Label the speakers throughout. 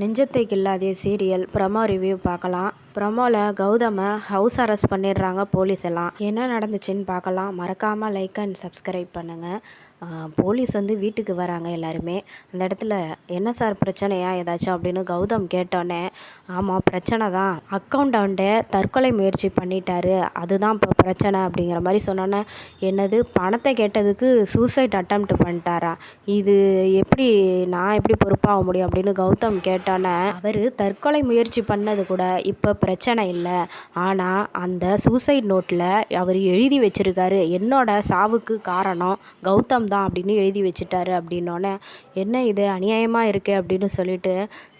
Speaker 1: நெஞ்சத்தை கில்லாதே serial promo review பார்க்கலாம். ப்ரமோவில் கௌதமை ஹவுஸ் அரெஸ்ட் பண்ணிடுறாங்க போலீஸ் எல்லாம். என்ன நடந்துச்சுன்னு பார்க்கலாம். மறக்காமல் லைக் அண்ட் சப்ஸ்கிரைப் பண்ணுங்கள் போலீஸ் வந்து வீட்டுக்கு வராங்க எல்லாருமே. அந்த இடத்துல என்ன சார் பிரச்சனையா ஏதாச்சும் அப்படின்னு கௌதம் கேட்டோன்னே ஆமாம் பிரச்சனை தான். அக்கௌண்டண்ட்டை தற்கொலை முயற்சி பண்ணிட்டாரு. அதுதான் இப்போ பிரச்சனை அப்படிங்கிற மாதிரி சொன்னோன்னே என்னது? பணத்தை கேட்டதுக்கு சூசைட் அட்டம் பண்ணிட்டாரா? இது எப்படி நான் எப்படி பொறுப்பாக முடியும் அப்படின்னு கௌதம் கேட்டோன்னே அவர் தற்கொலை முயற்சி பண்ணது கூட இப்போ பிரச்சனை இல்லை ஆனால் அந்த சூசைட் நோட்டில் அவர் எழுதி வச்சிருக்காரு. என்னோட சாவுக்கு காரணம் கௌதம் தான் அப்படின்னு எழுதி வச்சுட்டாரு அப்படின்னோடனே என்ன இது? அநியாயமாக இருக்குது அப்படின்னு சொல்லிட்டு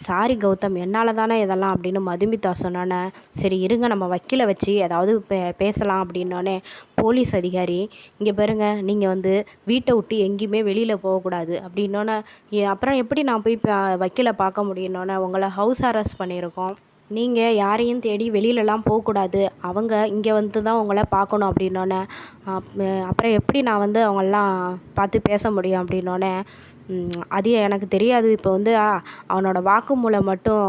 Speaker 1: சாரி கௌதம் என்னால் தானே இதெல்லாம் அப்படின்னு மதுமிதா சொன்னோன்னே சரி இருங்க நம்ம வக்கீலை வச்சு ஏதாவது பே பேசலாம் அப்படின்னோடனே போலீஸ் அதிகாரி இங்கே பாருங்க நீங்கள் வந்து வீட்டை விட்டு எங்கேயுமே வெளியில் போகக்கூடாது அப்படின்னோடனே அப்புறம் எப்படி நான் போய் வக்கீலை பார்க்க முடியும்னோடனே உங்களை ஹவுஸ் அரெஸ்ட் பண்ணியிருக்கோம். நீங்கள் யாரையும் தேடி வெளியிலலாம் போகக்கூடாது. அவங்க இங்கே வந்து தான் உங்களை பார்க்கணும் அப்படின்னோடனே அப்புறம் எப்படி நான் வந்து அவங்களெலாம் பார்த்து பேச முடியும் அப்படின்னோடனே அது எனக்கு தெரியாது. இப்போ வந்து அவனோட வாக்குமூலம் மட்டும்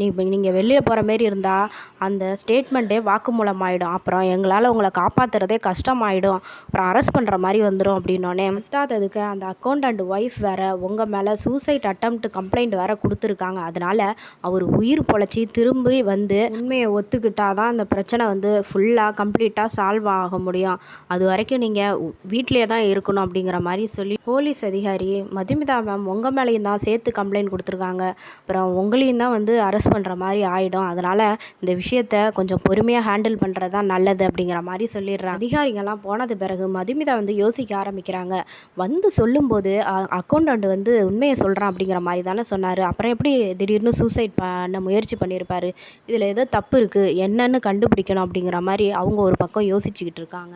Speaker 1: நீ நீங்கள் வெளியில் போகிற மாரி இருந்தால் அந்த ஸ்டேட்மெண்ட்டே வாக்குமூலம் ஆகிடும் அப்புறம் எங்களால் உங்களை காப்பாற்றுறதே கஷ்டமாயிடும். அப்புறம் அரெஸ்ட் பண்ணுற மாதிரி வந்துடும் அப்படின்னோடனே முத்தாததுக்கு அந்த அக்கௌண்டண்ட் ஒய்ஃப் வேறு உங்கள் மேலே சூசைட் அட்டம்ப்ட் கம்ப்ளைண்ட் வேறு கொடுத்துருக்காங்க. அதனால் அவர் உயிர் பொழைச்சி திரும்பி வந்து உண்மையை ஒத்துக்கிட்டால் தான் அந்த பிரச்சனை வந்து ஃபுல்லாக கம்ப்ளீட்டாக சால்வ் ஆக முடியும். அது வரைக்கும் நீங்கள் வீட்டிலே தான் இருக்கணும் அப்படிங்கிற மாதிரி சொல்லி போலீஸ் அதிகாரி மதி மதுமிதா மேம் உங்கள் மேலேயும் தான் சேர்த்து கம்ப்ளைண்ட் கொடுத்துருக்காங்க. அப்புறம் உங்களையும் தான் வந்து அரெஸ்ட் பண்ணுற மாதிரி ஆகிடும் அதனால் இந்த விஷயத்த கொஞ்சம் பொறுமையாக ஹேண்டில் பண்ணுறது தான் நல்லது அப்படிங்கிற மாதிரி சொல்லிடுறேன் அதிகாரிகள்லாம் போனது பிறகு மதுமிதா வந்து யோசிக்க ஆரம்பிக்கிறாங்க. வந்து சொல்லும்போது அக்கௌண்டண்ட் வந்து உண்மையை சொல்கிறான் அப்படிங்கிற மாதிரி தானே சொன்னார். அப்புறம் எப்படி திடீர்னு சூசைட் பண்ண முயற்சி பண்ணியிருப்பார்? இதில் ஏதோ தப்பு இருக்குது என்னன்னு கண்டுபிடிக்கணும் அப்படிங்கிற மாதிரி அவங்க ஒரு பக்கம் யோசிச்சுக்கிட்டு இருக்காங்க.